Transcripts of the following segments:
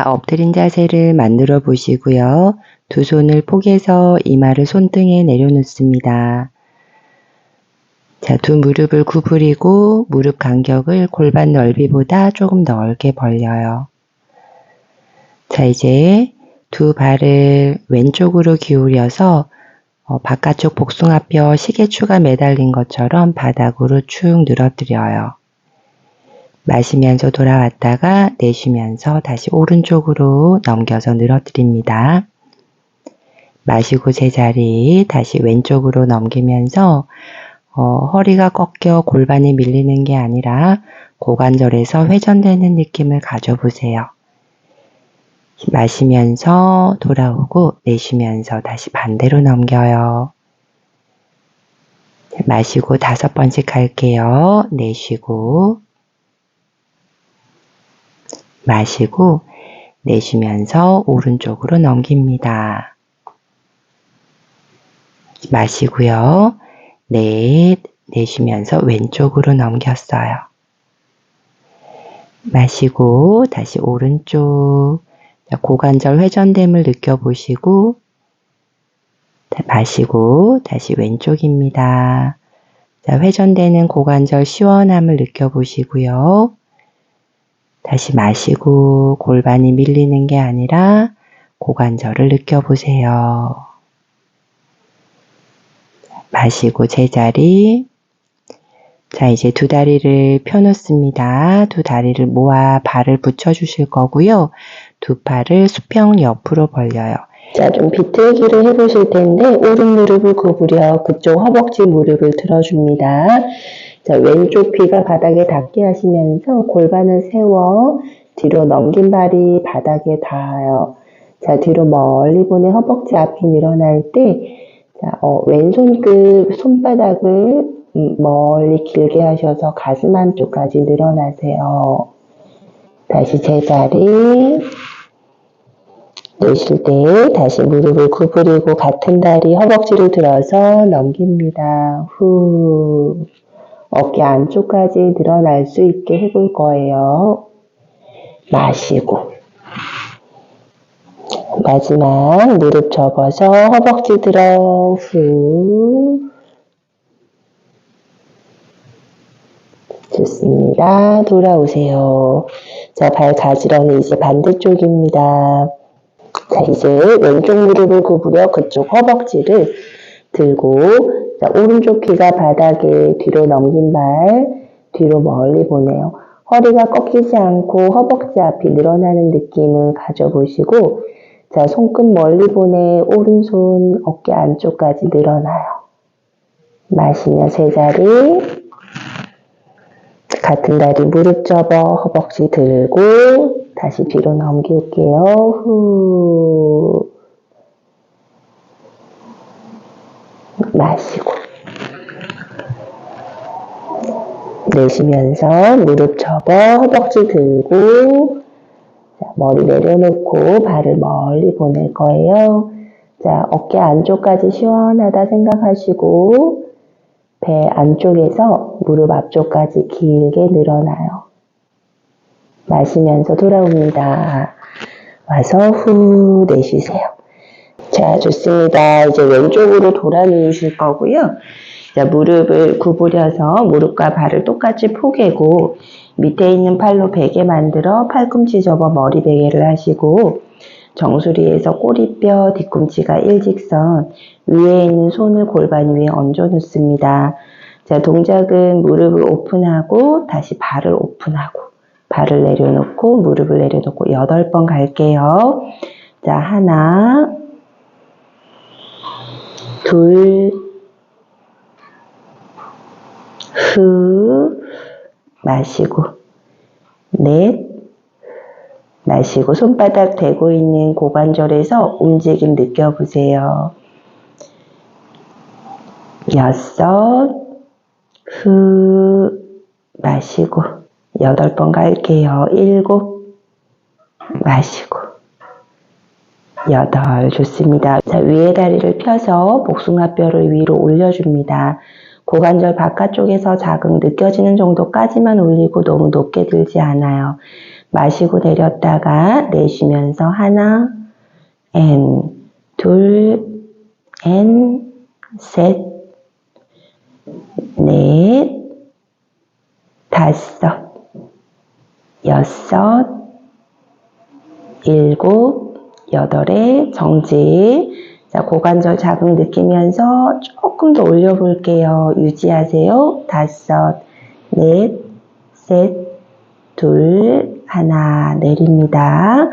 자, 엎드린 자세를 만들어 보시고요. 두 손을 포개서 이마를 손등에 내려놓습니다. 자, 두 무릎을 구부리고 무릎 간격을 골반 넓이보다 조금 넓게 벌려요. 자, 이제 두 발을 왼쪽으로 기울여서 어, 바깥쪽 복숭아뼈 시계추가 매달린 것처럼 바닥으로 축 늘어뜨려요. 마시면서 돌아왔다가 내쉬면서 다시 오른쪽으로 넘겨서 늘어뜨립니다. 마시고 제자리 다시 왼쪽으로 넘기면서 어, 허리가 꺾여 골반이 밀리는 게 아니라 고관절에서 회전되는 느낌을 가져보세요. 마시면서 돌아오고 내쉬면서 다시 반대로 넘겨요. 마시고 다섯 번씩 할게요. 내쉬고 마시고 내쉬면서 오른쪽으로 넘깁니다. 마시고요. 넷, 내쉬면서 왼쪽으로 넘겼어요. 마시고 다시 오른쪽 자, 고관절 회전됨을 느껴보시고 마시고 다시 왼쪽입니다. 자, 회전되는 고관절 시원함을 느껴보시고요. 다시 마시고 골반이 밀리는 게 아니라 고관절을 느껴보세요. 마시고 제자리. 자, 이제 두 다리를 펴놓습니다. 두 다리를 모아 발을 붙여주실 거고요. 두 팔을 수평 옆으로 벌려요. 자, 좀 비틀기를 해보실 텐데, 오른 무릎을 구부려 그쪽 허벅지 무릎을 들어줍니다. 자, 왼쪽 귀가 바닥에 닿게 하시면서 골반을 세워 뒤로 넘긴 발이 바닥에 닿아요. 자, 뒤로 멀리 보내 허벅지 앞이 늘어날 때, 자, 어, 왼손 끝 손바닥을 음, 멀리 길게 하셔서 가슴 안쪽까지 늘어나세요. 다시 제자리. 내쉴 때 다시 무릎을 구부리고 같은 다리 허벅지를 들어서 넘깁니다. 후. 어깨 안쪽까지 늘어날 수 있게 해볼 거예요. 마시고. 마지막 무릎 접어서 허벅지 들어 후. 좋습니다. 돌아오세요. 자, 발 가지런히 이제 반대쪽입니다. 자, 이제 왼쪽 무릎을 구부려 그쪽 허벅지를 들고, 자, 오른쪽 귀가 바닥에 뒤로 넘긴 발, 뒤로 멀리 보내요. 허리가 꺾이지 않고 허벅지 앞이 늘어나는 느낌을 가져보시고, 자, 손끝 멀리 보내 오른손 어깨 안쪽까지 늘어나요. 마시며 제자리. 같은 다리 무릎 접어 허벅지 들고 다시 뒤로 넘길게요. 후. 마시고. 내쉬면서 무릎 접어 허벅지 들고 자, 머리 내려놓고 발을 멀리 보낼 거예요. 자, 어깨 안쪽까지 시원하다 생각하시고 배 안쪽에서 무릎 앞쪽까지 길게 늘어나요. 마시면서 돌아옵니다. 와서 후 내쉬세요. 자, 좋습니다. 이제 왼쪽으로 돌아 누우실 거고요. 자, 무릎을 구부려서 무릎과 발을 똑같이 포개고 밑에 있는 팔로 베개 만들어 팔꿈치 접어 머리 베개를 하시고 정수리에서 꼬리뼈 뒤꿈치가 일직선 위에 있는 손을 골반 위에 얹어 놓습니다. 자, 동작은 무릎을 오픈하고 다시 발을 오픈하고 발을 내려놓고 무릎을 내려놓고 여덟 번 갈게요. 자, 하나 둘 후, 마시고, 넷, 마시고, 손바닥 대고 있는 고관절에서 움직임 느껴보세요. 여섯, 후, 마시고, 여덟 번 갈게요. 일곱, 마시고, 여덟, 좋습니다. 자, 위에 다리를 펴서 복숭아뼈를 위로 올려줍니다. 고관절 바깥쪽에서 자극 느껴지는 정도까지만 올리고 너무 높게 들지 않아요. 마시고 내렸다가 내쉬면서 하나, 엔, 둘, 엔, 셋, 넷, 다섯, 여섯, 일곱, 여덟에 정지. 자, 고관절 자극 느끼면서 조금 더 올려볼게요. 유지하세요. 다섯, 넷, 셋, 둘, 하나, 내립니다.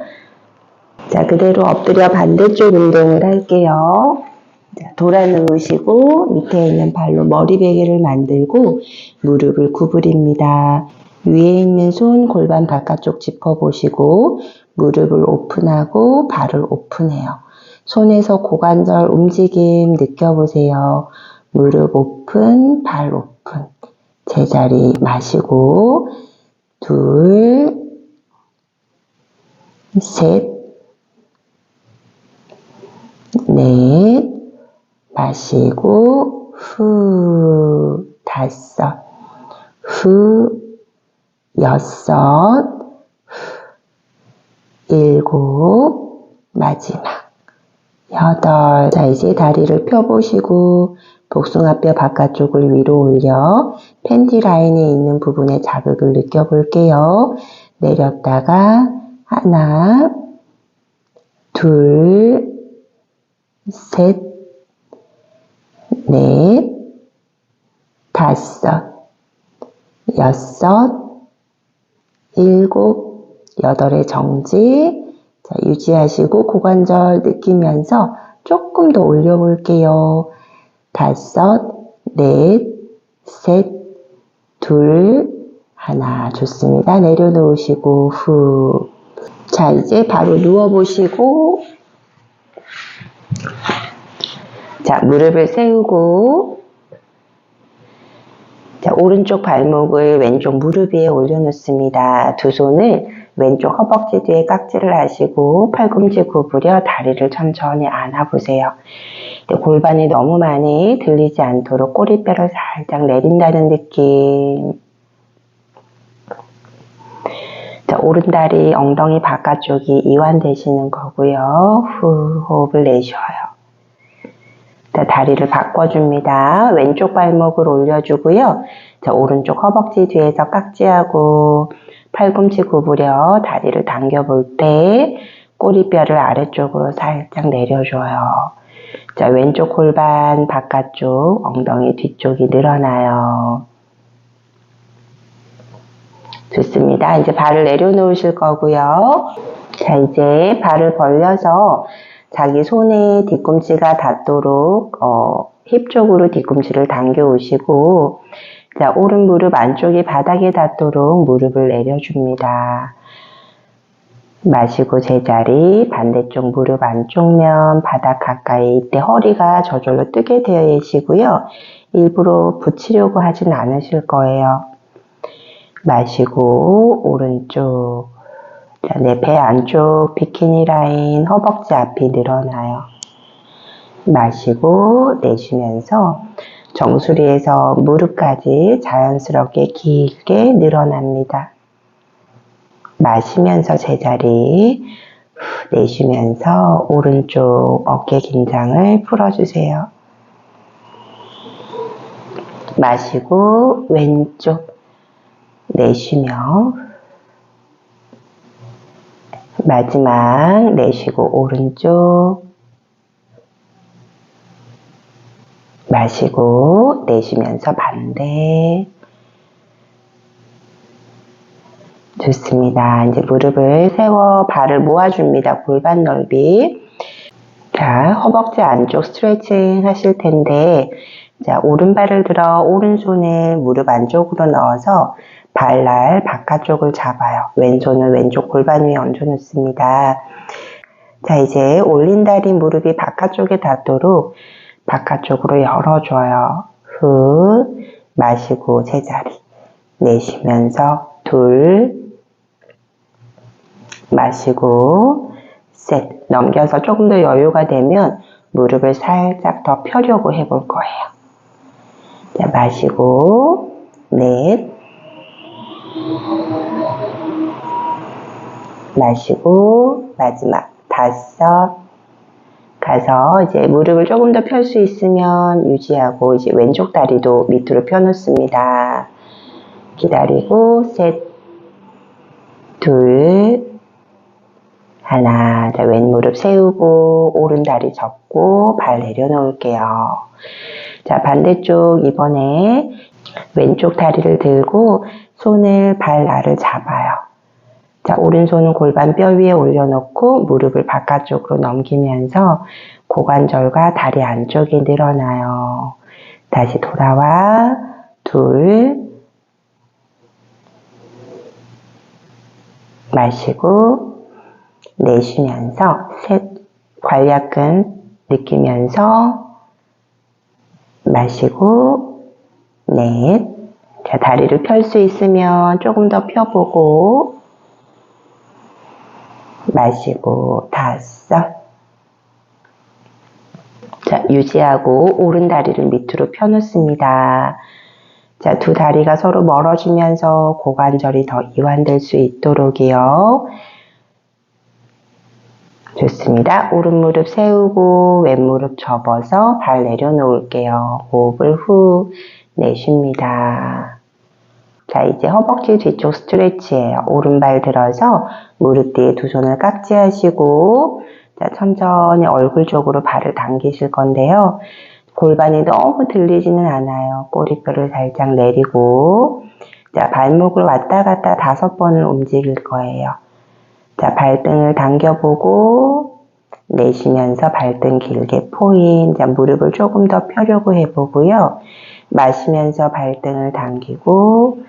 자, 그대로 엎드려 반대쪽 운동을 할게요. 자, 돌아 누우시고 밑에 있는 발로 머리 베개를 만들고 무릎을 구부립니다. 위에 있는 손 골반 바깥쪽 짚어보시고 무릎을 오픈하고 발을 오픈해요. 손에서 고관절 움직임 느껴보세요. 무릎 오픈, 발 오픈. 제자리 마시고 둘, 셋, 넷, 마시고 후, 다섯, 후, 여섯, 일곱, 마지막, 여덟. 자, 이제 다리를 펴보시고, 복숭아뼈 바깥쪽을 위로 올려 팬티 라인에 있는 부분에 자극을 느껴볼게요. 내렸다가, 하나, 둘, 셋, 넷, 다섯, 여섯, 일곱, 여덟의 정지. 자, 유지하시고 고관절 느끼면서 조금 더 올려볼게요. 다섯, 넷, 셋, 둘, 하나. 좋습니다. 내려놓으시고, 후. 자, 이제 바로 누워보시고, 자, 무릎을 세우고, 자, 오른쪽 발목을 왼쪽 무릎 위에 올려놓습니다. 두 손을 왼쪽 허벅지 뒤에 깍지를 하시고 팔꿈치 구부려 다리를 천천히 안아보세요. 골반이 너무 많이 들리지 않도록 꼬리뼈를 살짝 내린다는 느낌. 자, 오른다리 엉덩이 바깥쪽이 이완되시는 거고요. 후, 호흡을 내쉬어요. 자, 다리를 바꿔줍니다. 왼쪽 발목을 올려주고요. 자, 오른쪽 허벅지 뒤에서 깍지하고 팔꿈치 구부려 다리를 당겨볼 때 꼬리뼈를 아래쪽으로 살짝 내려줘요. 자, 왼쪽 골반 바깥쪽, 엉덩이 뒤쪽이 늘어나요. 좋습니다. 이제 발을 내려놓으실 거고요. 자, 이제 발을 벌려서 자기 손에 뒤꿈치가 닿도록 어, 힙 쪽으로 뒤꿈치를 당겨 오시고 자, 오른 무릎 안쪽이 바닥에 닿도록 무릎을 내려줍니다. 마시고 제자리 반대쪽 무릎 안쪽면 바닥 가까이 이때 허리가 저절로 뜨게 되어 계시고요. 일부러 붙이려고 하진 않으실 거예요. 마시고 오른쪽 내 배 안쪽 비키니 라인 허벅지 앞이 늘어나요. 마시고 내쉬면서 정수리에서 무릎까지 자연스럽게 길게 늘어납니다. 마시면서 제자리, 내쉬면서 오른쪽 어깨 긴장을 풀어주세요. 마시고 왼쪽 내쉬며 마지막 내쉬고 오른쪽 마시고 내쉬면서 반대 좋습니다. 이제 무릎을 세워 발을 모아줍니다. 골반 넓이 자 허벅지 안쪽 스트레칭 하실 텐데 자 오른발을 들어 오른손을 무릎 안쪽으로 넣어서 발날 바깥쪽을 잡아요. 왼손을 왼쪽 골반 위에 얹어놓습니다. 자 이제 올린 다리 무릎이 바깥쪽에 닿도록 바깥쪽으로 열어줘요. 후, 마시고 제자리. 내쉬면서 둘, 마시고 셋. 넘겨서 조금 더 여유가 되면 무릎을 살짝 더 펴려고 해볼 거예요. 자, 마시고 넷, 마시고 마지막 다섯 가서 이제 무릎을 조금 더 펼 수 있으면 유지하고 이제 왼쪽 다리도 밑으로 펴놓습니다. 기다리고 셋, 둘, 하나. 자, 왼 무릎 세우고 오른 다리 접고 발 내려놓을게요. 자, 반대쪽 이번에 왼쪽 다리를 들고 손을 발 알을 잡아요. 자, 오른손은 골반 뼈 위에 올려놓고 무릎을 바깥쪽으로 넘기면서 고관절과 다리 안쪽이 늘어나요. 다시 돌아와, 둘, 마시고, 내쉬면서, 셋, 관략근 느끼면서, 마시고, 넷, 자, 다리를 펼 수 있으면 조금 더 펴보고, 마시고 다섯. 자, 유지하고 오른 다리를 밑으로 펴놓습니다. 자, 두 다리가 서로 멀어지면서 고관절이 더 이완될 수 있도록이요. 좋습니다. 오른 무릎 세우고 왼 무릎 접어서 발 내려놓을게요. 호흡을 후 내쉽니다. 자, 이제 허벅지 뒤쪽 스트레치예요. 오른발 들어서 무릎 뒤에 두 손을 깍지하시고 자, 천천히 얼굴 쪽으로 발을 당기실 건데요. 골반이 너무 들리지는 않아요. 꼬리뼈를 살짝 내리고 자, 발목을 왔다 갔다 다섯 번을 움직일 거예요. 자, 발등을 당겨보고 내쉬면서 발등 길게 포인. 자, 무릎을 조금 더 펴려고 해보고요. 마시면서 발등을 당기고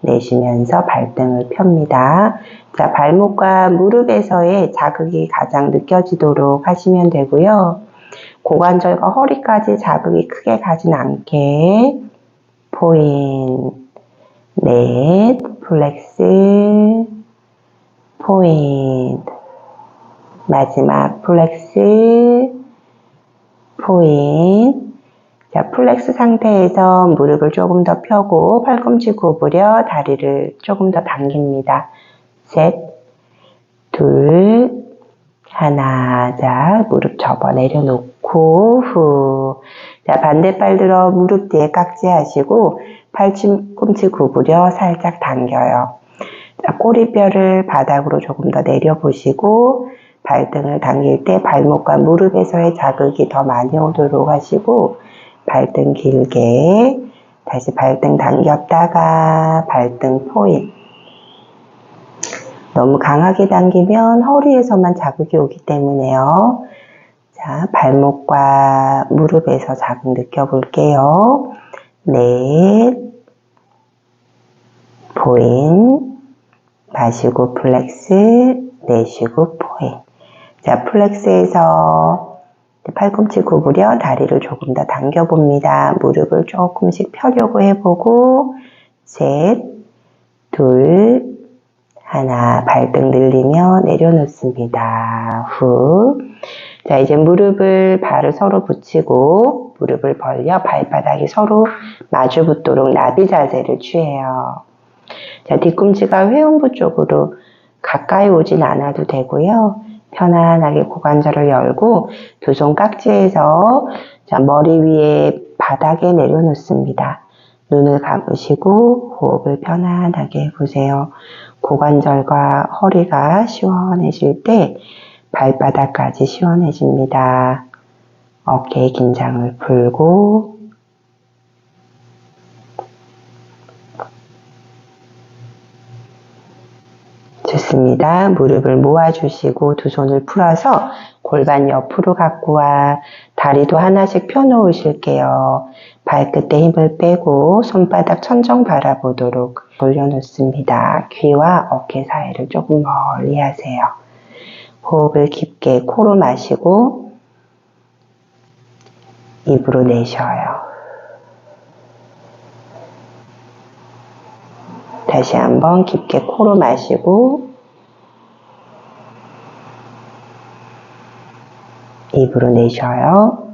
내쉬면서 발등을 펴니다. 자, 발목과 무릎에서의 자극이 가장 느껴지도록 하시면 되고요. 고관절과 허리까지 자극이 크게 가진 않게 포인, 넷, 플렉스, 포인, 마지막 플렉스, 포인, 자, 플렉스 상태에서 무릎을 조금 더 펴고 팔꿈치 구부려 다리를 조금 더 당깁니다. 셋, 둘, 하나. 자, 무릎 접어 내려놓고 후. 자, 반대발 들어 무릎 뒤에 깍지 하시고 팔꿈치 구부려 살짝 당겨요. 자, 꼬리뼈를 바닥으로 조금 더 내려보시고 발등을 당길 때 발목과 무릎에서의 자극이 더 많이 오도록 하시고 발등 길게 다시 발등 당겼다가 발등 포인 너무 강하게 당기면 허리에서만 자극이 오기 때문에요. 자, 발목과 무릎에서 자극 느껴볼게요. 넷, 포인, 마시고 플렉스, 내쉬고 포인. 자, 플렉스에서 팔꿈치 구부려 다리를 조금 더 당겨봅니다. 무릎을 조금씩 펴려고 해보고, 셋, 둘, 하나, 발등 늘리며 내려놓습니다. 후. 자, 이제 무릎을, 발을 서로 붙이고, 무릎을 벌려 발바닥이 서로 마주 붙도록 나비 자세를 취해요. 자, 뒤꿈치가 회음부 쪽으로 가까이 오진 않아도 되고요. 편안하게 고관절을 열고 두 손 깍지에서 자, 머리 위에 바닥에 내려놓습니다. 눈을 감으시고 호흡을 편안하게 해보세요. 고관절과 허리가 시원해질 때 발바닥까지 시원해집니다. 어깨 긴장을 풀고 좋습니다. 무릎을 모아주시고 두 손을 풀어서 골반 옆으로 갖고 와 다리도 하나씩 펴놓으실게요. 발끝에 힘을 빼고 손바닥 천정 바라보도록 올려놓습니다. 귀와 어깨 사이를 조금 멀리 하세요. 호흡을 깊게 코로 마시고 입으로 내쉬어요. 다시 한번 깊게 코로 마시고 입으로 내쉬어요.